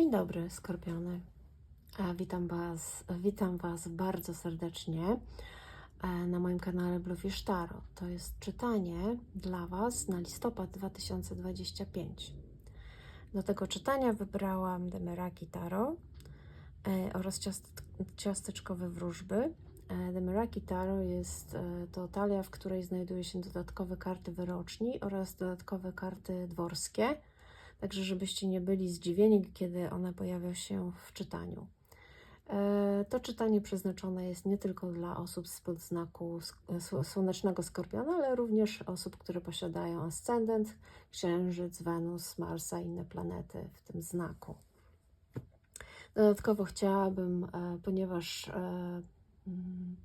Dzień dobry, Skorpiony. E, Witam Was, witam Was bardzo serdecznie e, na moim kanale Bluefish Tarot. To jest czytanie dla Was na listopad 2025. Do tego czytania wybrałam Demeraki Tarot e, oraz ciast- ciasteczkowe wróżby. Demeraki Tarot jest to talia, w której znajduje się dodatkowe karty wyroczni oraz dodatkowe karty dworskie. Także, żebyście nie byli zdziwieni, kiedy one pojawią się w czytaniu. E, To czytanie przeznaczone jest nie tylko dla osób spod znaku słonecznego skorpiona, ale również osób, które posiadają ascendent, księżyc, Wenus, Marsa i inne planety w tym znaku. Dodatkowo chciałabym, e, ponieważ e, mm,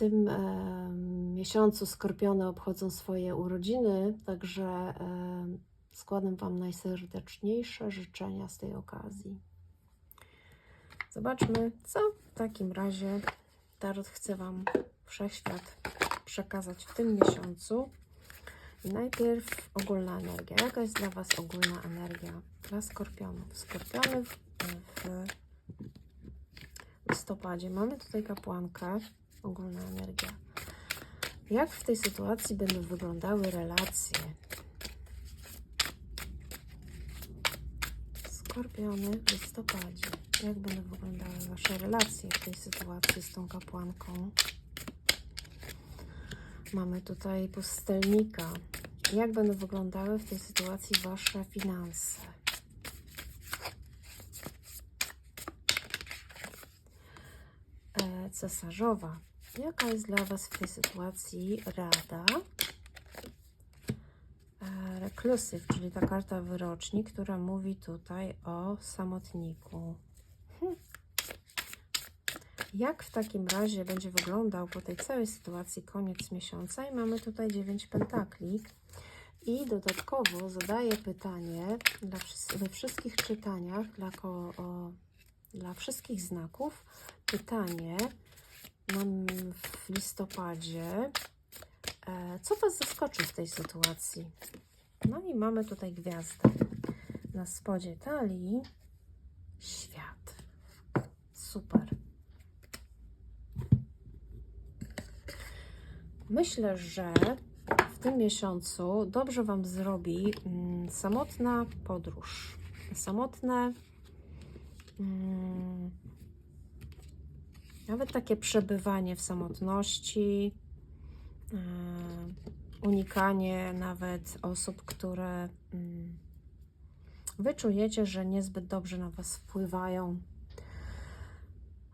tym miesiącu skorpiony obchodzą swoje urodziny, także składam Wam najserdeczniejsze życzenia z tej okazji. Zobaczmy, co w takim razie Tarot chce Wam wszechświat przekazać w tym miesiącu. Najpierw ogólna energia. Jaka jest dla Was ogólna energia dla skorpionów? Skorpiony w, w listopadzie. Mamy tutaj kapłankę, ogólna energia. Jak w tej sytuacji będą wyglądały relacje? Skorpiony w listopadzie. Jak będą wyglądały Wasze relacje w tej sytuacji z tą kapłanką? Mamy tutaj pustelnika. Jak będą wyglądały w tej sytuacji Wasze finanse? E, Cesarzowa. Jaka jest dla Was w tej sytuacji rada? E, Reclusive, czyli ta karta wyroczni, która mówi tutaj o samotniku. Hm. Jak w takim razie będzie wyglądał po tej całej sytuacji koniec miesiąca? I mamy tutaj 9 pentakli. I dodatkowo zadaję pytanie dla, we wszystkich czytaniach, dla, o, dla wszystkich znaków, pytanie mam w listopadzie, e, co Was zaskoczy w tej sytuacji? No i mamy tutaj gwiazdę. Na spodzie talii świat. Super. Myślę, że w tym miesiącu dobrze Wam zrobi mm, samotna podróż. Samotne, mm, nawet takie przebywanie w samotności, yy, unikanie nawet osób, które mm, Wy czujecie, że niezbyt dobrze na Was wpływają.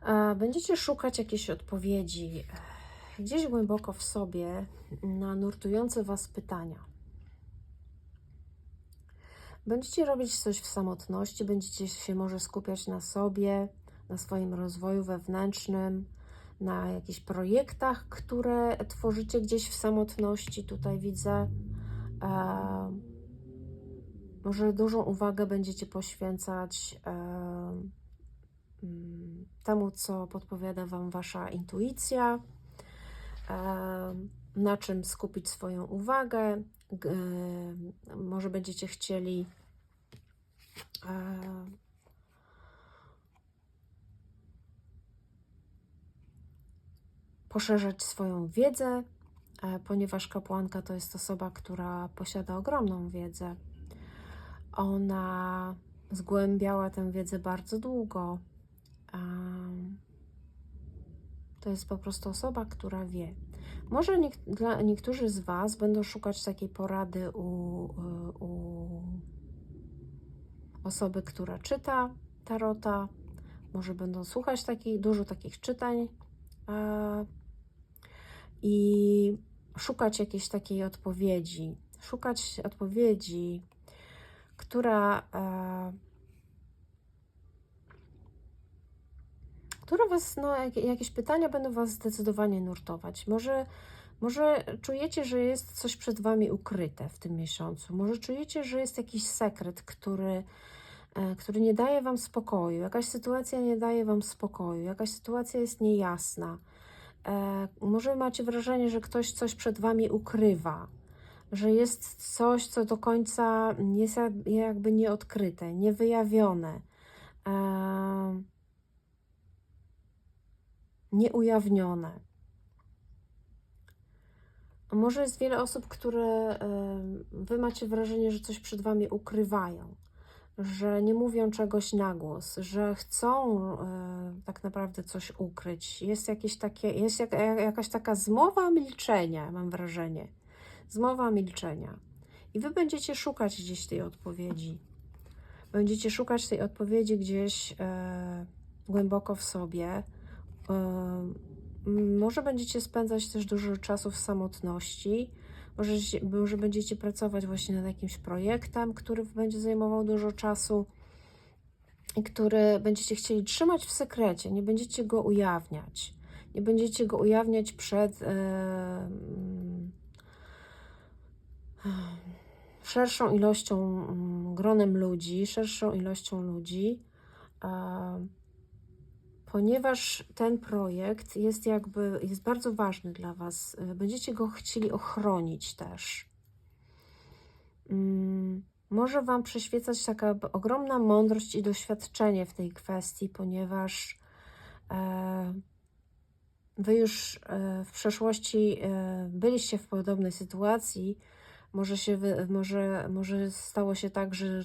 E, Będziecie szukać jakiejś odpowiedzi e, gdzieś głęboko w sobie na nurtujące Was pytania. Będziecie robić coś w samotności, będziecie się może skupiać na sobie, na swoim rozwoju wewnętrznym, na jakichś projektach, które tworzycie gdzieś w samotności. Tutaj widzę. E, może dużą uwagę będziecie poświęcać e, mm, temu, co podpowiada Wam Wasza intuicja, e, na czym skupić swoją uwagę. E, może będziecie chcieli e, poszerzać swoją wiedzę, e, ponieważ kapłanka to jest osoba, która posiada ogromną wiedzę. Ona zgłębiała tę wiedzę bardzo długo. To jest po prostu osoba, która wie. Może dla niektórzy z Was będą szukać takiej porady u, u osoby, która czyta tarota. Może będą słuchać takich, dużo takich czytań e, i szukać jakiejś takiej odpowiedzi. Szukać odpowiedzi, która, e, która was, no, jak, jakieś pytania będą was zdecydowanie nurtować. Może, może czujecie, że jest coś przed wami ukryte w tym miesiącu. Może czujecie, że jest jakiś sekret, który, e, który nie daje wam spokoju. Jakaś sytuacja nie daje wam spokoju. Jakaś sytuacja jest niejasna. E, może macie wrażenie, że ktoś coś przed wami ukrywa. że jest coś, co do końca jest jak- jakby nieodkryte, niewyjawione, e, nieujawnione. Może jest wiele osób, które e, wy macie wrażenie, że coś przed wami ukrywają, że nie mówią czegoś na głos, że chcą e, tak naprawdę coś ukryć. Jest jakieś takie, jest jak, jak- jakaś taka zmowa milczenia, mam wrażenie. Zmowa milczenia. I wy będziecie szukać gdzieś tej odpowiedzi. Będziecie szukać tej odpowiedzi gdzieś e, głęboko w sobie. E, może będziecie spędzać też dużo czasu w samotności. Może, może będziecie pracować właśnie nad jakimś projektem, który będzie zajmował dużo czasu i który będziecie chcieli trzymać w sekrecie. Nie będziecie go ujawniać. Nie będziecie go ujawniać przed szerszą ilością, mm, gronem ludzi, szerszą ilością ludzi, e, ponieważ ten projekt jest jakby, jest bardzo ważny dla Was. Będziecie go chcieli ochronić też. Mm, Może Wam przyświecać taka ogromna mądrość i doświadczenie w tej kwestii, ponieważ e, Wy już e, w przeszłości e, byliście w podobnej sytuacji. Może, się może, może stało się tak, że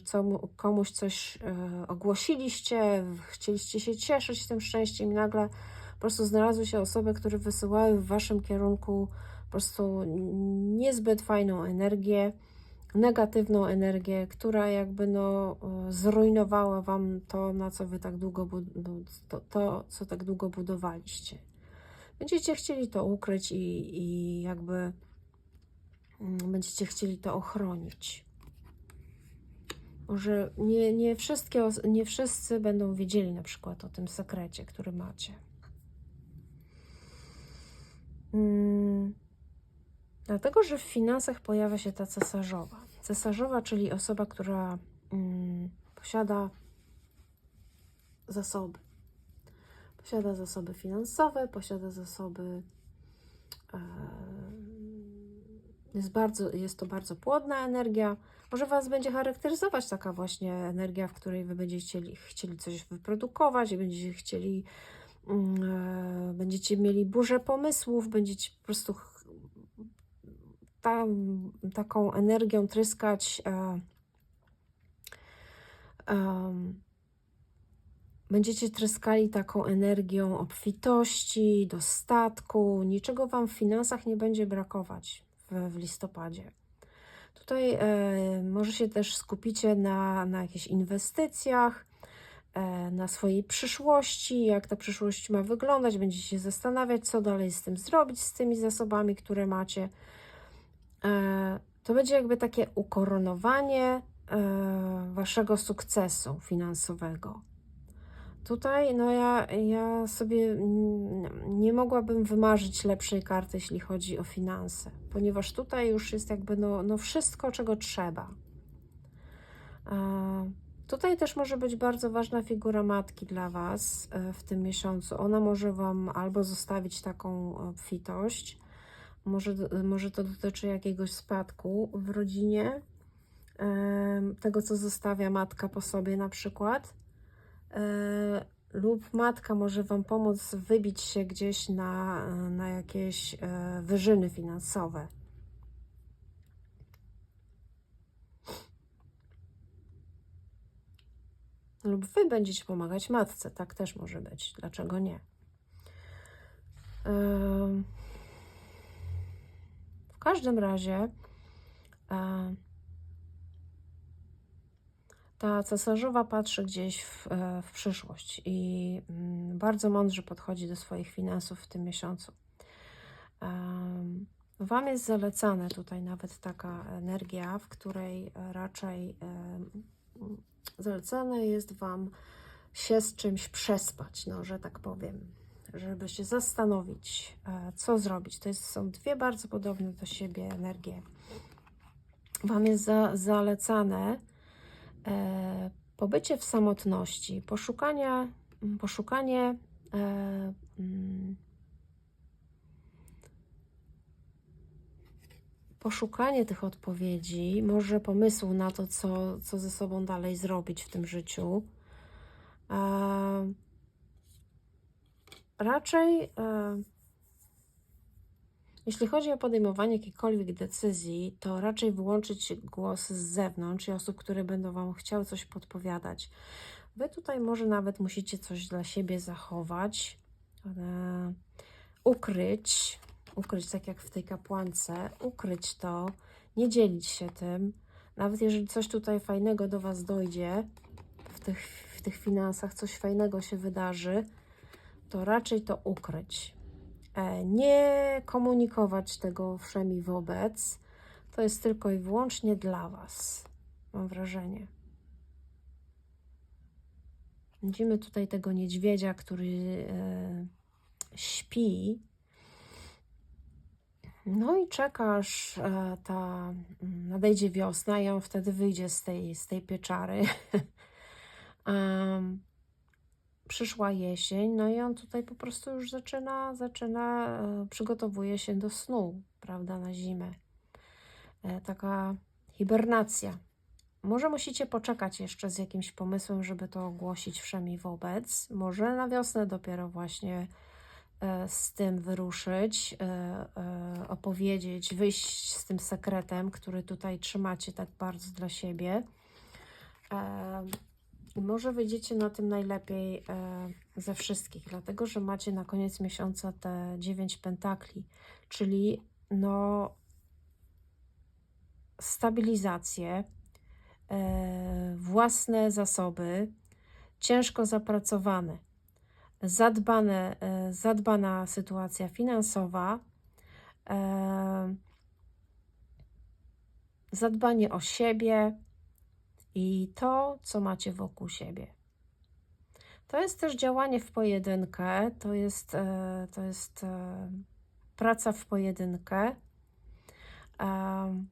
komuś coś e, ogłosiliście, chcieliście się cieszyć tym szczęściem i nagle po prostu znalazły się osoby, które wysyłały w Waszym kierunku po prostu niezbyt fajną energię, negatywną energię, która jakby no e, zrujnowała Wam to, na co Wy tak długo, to, to co tak długo budowaliście. Będziecie chcieli to ukryć i, i jakby będziecie chcieli to ochronić. Może nie, nie, wszystkie, nie wszyscy będą wiedzieli na przykład o tym sekrecie, który macie. Mm, Dlatego, że w finansach pojawia się ta cesarzowa. Cesarzowa, czyli osoba, która mm, posiada zasoby. Posiada zasoby finansowe, posiada zasoby. E, jest, bardzo, jest to bardzo płodna energia. Może Was będzie charakteryzować taka właśnie energia, w której Wy będziecie chcieli, chcieli coś wyprodukować, będziecie chcieli, e, będziecie mieli burzę pomysłów, będziecie po prostu taką energią tryskać. E, em, Będziecie tryskali taką energią obfitości, dostatku. Niczego Wam w finansach nie będzie brakować w, listopadzie. Tutaj e, może się też skupicie na, na jakichś inwestycjach, e, na swojej przyszłości, jak ta przyszłość ma wyglądać. Będziecie się zastanawiać, co dalej z tym zrobić, z tymi zasobami, które macie. E, to będzie jakby takie ukoronowanie Waszego sukcesu finansowego. Tutaj no ja, ja sobie nie mogłabym wymarzyć lepszej karty, jeśli chodzi o finanse, ponieważ tutaj już jest jakby no, no wszystko, czego trzeba. E, Tutaj też może być bardzo ważna figura matki dla Was e, w tym miesiącu. Ona może Wam albo zostawić taką obfitość, może, może to dotyczy jakiegoś spadku w rodzinie, tego co zostawia matka po sobie na przykład e, lub matka może Wam pomóc wybić się gdzieś na, na jakieś e, wyżyny finansowe. Lub Wy będziecie pomagać matce, tak też może być. Dlaczego nie? W każdym razie e, ta cesarzowa patrzy gdzieś w, e, w przyszłość i mm, bardzo mądrze podchodzi do swoich finansów w tym miesiącu. Wam jest zalecane tutaj nawet taka energia, w której raczej zalecane jest Wam się z czymś przespać, no, że tak powiem, żeby się zastanowić, e, co zrobić. To jest, są dwie bardzo podobne do siebie energie. Wam jest za, zalecane pobycie w samotności, poszukanie, poszukanie e, mm, poszukanie tych odpowiedzi, może pomysłu na to, co, co ze sobą dalej zrobić w tym życiu. E, raczej, e, jeśli chodzi o podejmowanie jakichkolwiek decyzji, to raczej wyłączyć głos z zewnątrz i osób, które będą Wam chciały coś podpowiadać. Wy tutaj może nawet musicie coś dla siebie zachować, ukryć, ukryć tak jak w tej kapłance, ukryć to, nie dzielić się tym. Nawet jeżeli coś tutaj fajnego do Was dojdzie, w tych, w tych finansach coś fajnego się wydarzy, to raczej to ukryć. E, Nie komunikować tego wszemi wobec. To jest tylko i wyłącznie dla Was, mam wrażenie. Widzimy tutaj tego niedźwiedzia, który e, śpi. No i czekasz, e, ta mm, nadejdzie wiosna i on wtedy wyjdzie z tej, z tej pieczary. Em, przyszła jesień, no i on tutaj po prostu już zaczyna, zaczyna, e, przygotowuje się do snu, prawda, na zimę. E, Taka hibernacja. Może musicie poczekać jeszcze z jakimś pomysłem, żeby to ogłosić wszemi wobec. Może na wiosnę dopiero właśnie e, z tym wyruszyć, opowiedzieć, wyjść z tym sekretem, który tutaj trzymacie tak bardzo dla siebie. I może wyjdziecie na tym najlepiej e, ze wszystkich, dlatego że macie na koniec miesiąca te 9 pentakli, czyli no stabilizację, e, własne zasoby, ciężko zapracowane, zadbane, e, zadbana sytuacja finansowa, zadbanie o siebie i to, co macie wokół siebie. To jest też działanie w pojedynkę, to jest, e, to jest e, praca w pojedynkę. Em,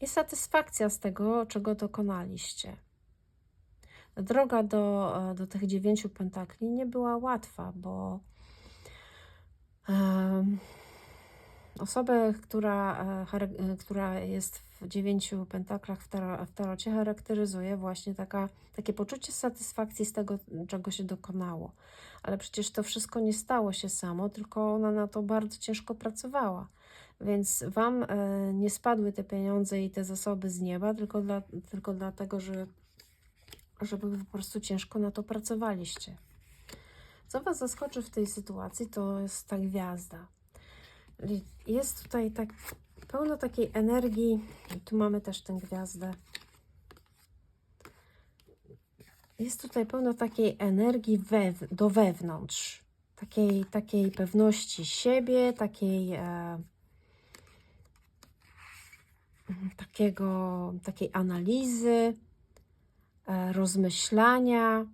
i satysfakcja z tego, czego dokonaliście. Droga do, e, do tych dziewięciu pentakli nie była łatwa, bo em, osobę, która, e, e, która jest w dziewięciu pentaklach w, taro, w tarocie, charakteryzuje właśnie taka, takie poczucie satysfakcji z tego, czego się dokonało. Ale przecież to wszystko nie stało się samo, tylko ona na to bardzo ciężko pracowała. Więc Wam e, nie spadły te pieniądze i te zasoby z nieba, tylko, dla, tylko dlatego, że żeby po prostu ciężko na to pracowaliście. Co Was zaskoczy w tej sytuacji, to jest ta gwiazda. Jest tutaj tak pełno takiej energii. Tu mamy też tę gwiazdę. Jest tutaj pełno takiej energii wew- do wewnątrz. Takiej, takiej pewności siebie, takiej e, takiego, takiej analizy, e, rozmyślania.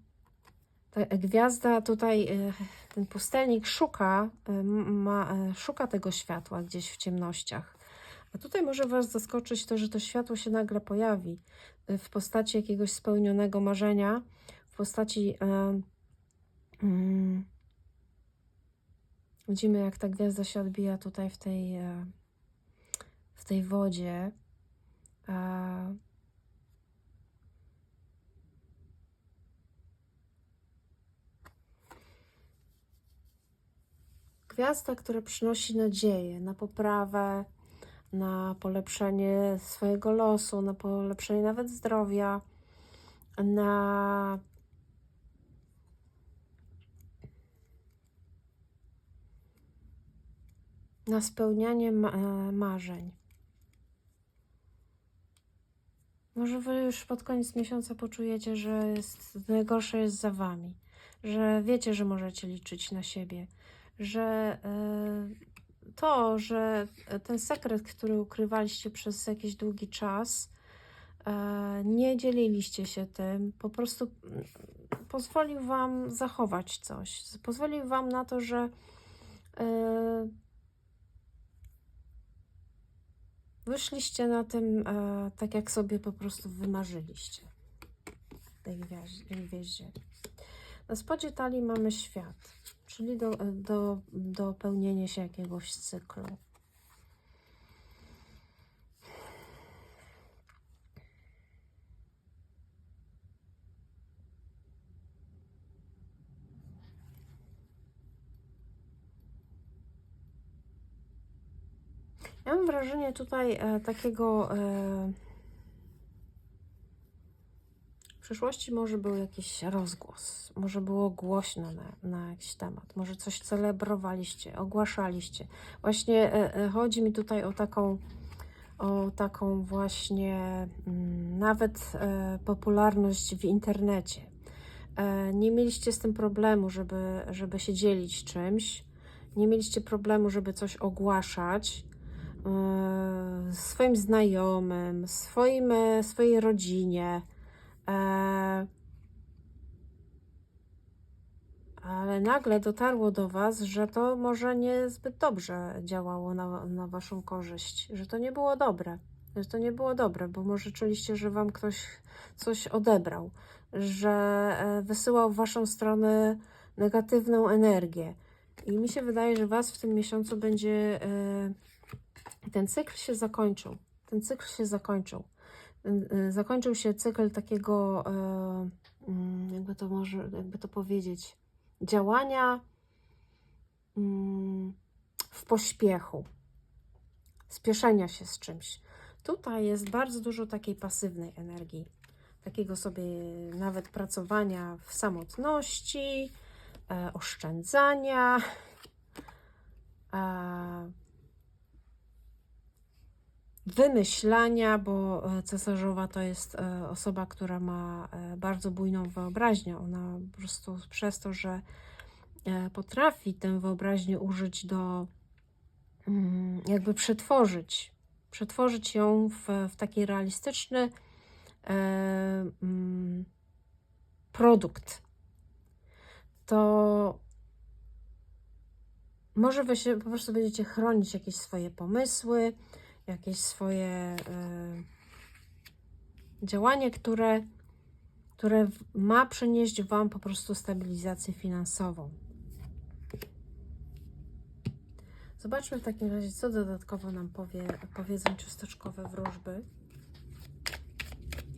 Ta gwiazda tutaj, e, ten pustelnik szuka, e, ma, e, szuka tego światła gdzieś w ciemnościach. A tutaj może Was zaskoczyć to, że to światło się nagle pojawi e, w postaci jakiegoś spełnionego marzenia, w postaci. E, mm, widzimy, jak ta gwiazda się odbija tutaj w tej, e, w tej wodzie. Gwiazda, która przynosi nadzieję na poprawę, na polepszenie swojego losu, na polepszenie nawet zdrowia, na na spełnianie ma e, marzeń. Może wy już pod koniec miesiąca poczujecie, że jest, najgorsze jest za wami, że wiecie, że możecie liczyć na siebie, że e, to, że ten sekret, który ukrywaliście przez jakiś długi czas, e, nie dzieliliście się tym, po prostu mm, pozwolił wam zachować coś, pozwolił wam na to, że e, Wyszliście na tym e, tak, jak sobie po prostu wymarzyliście. Tej gwieździe. Na spodzie talii mamy świat, Czyli do, do, dopełnienie się jakiegoś cyklu. Ja mam wrażenie tutaj e, takiego e, w przyszłości może był jakiś rozgłos, może było głośno na, na jakiś temat, może coś celebrowaliście, ogłaszaliście. Właśnie e, e, chodzi mi tutaj o taką, o taką właśnie mm, nawet e, popularność w internecie. E, nie mieliście z tym problemu, żeby, żeby się dzielić czymś, nie mieliście problemu, żeby coś ogłaszać e, swoim znajomym, swoim, e, swojej rodzinie. E, ale nagle dotarło do Was, że to może niezbyt dobrze działało na, na Waszą korzyść, że to nie było dobre, że to nie było dobre, bo może czuliście, że Wam ktoś coś odebrał, że e, wysyłał w Waszą stronę negatywną energię. I mi się wydaje, że Was w tym miesiącu będzie. e, Ten cykl się zakończył. Ten cykl się zakończył. Ten, e, Zakończył się cykl takiego, e, mm, jakby to może, jakby to powiedzieć, działania mm, w pośpiechu, spieszenia się z czymś. Tutaj jest bardzo dużo takiej pasywnej energii, takiego sobie nawet pracowania w samotności, e, oszczędzania. Wymyślania, bo e, cesarzowa to jest e, osoba, która ma e, bardzo bujną wyobraźnię. Ona po prostu przez to, że potrafi tę wyobraźnię użyć do mm, jakby przetworzyć, przetworzyć ją w, w taki realistyczny mm, produkt, to może wy się po prostu będziecie chronić jakieś swoje pomysły, jakieś swoje e, działanie, które, które ma przynieść Wam po prostu stabilizację finansową. Zobaczmy w takim razie, co dodatkowo nam powie, powiedzą cząsteczkowe wróżby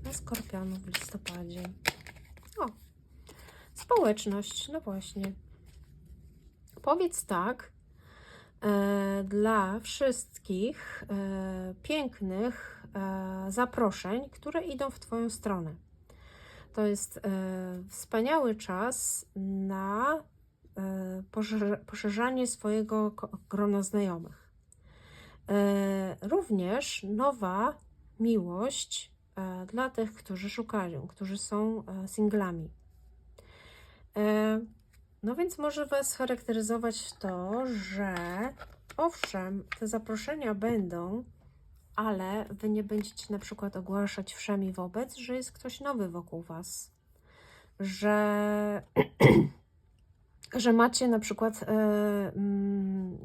dla skorpionów w listopadzie. O, społeczność, no właśnie. Powiedz tak, dla wszystkich e, pięknych e, zaproszeń, które idą w Twoją stronę. To jest e, wspaniały czas na e, poszerza- poszerzanie swojego grona znajomych. E, również nowa miłość e, dla tych, którzy szukają, którzy są e, singlami. No więc może Was charakteryzować to, że owszem, te zaproszenia będą, ale Wy nie będziecie na przykład ogłaszać wszemi wobec, że jest ktoś nowy wokół Was, że, że macie na przykład mm,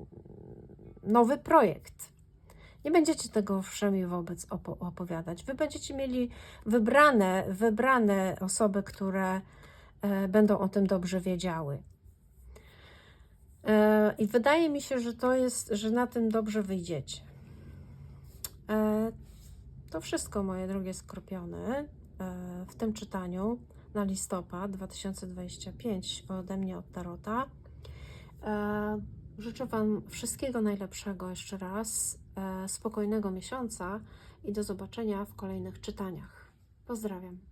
nowy projekt. Nie będziecie tego wszemi wobec opo- opowiadać. Wy będziecie mieli wybrane, wybrane osoby, które będą o tym dobrze wiedziały. E, I wydaje mi się, że to jest, że na tym dobrze wyjdziecie. E, To wszystko, moje drogie skorpiony, e, w tym czytaniu na listopad 2025 ode mnie od Tarota. E, Życzę Wam wszystkiego najlepszego jeszcze raz, e, spokojnego miesiąca i do zobaczenia w kolejnych czytaniach. Pozdrawiam.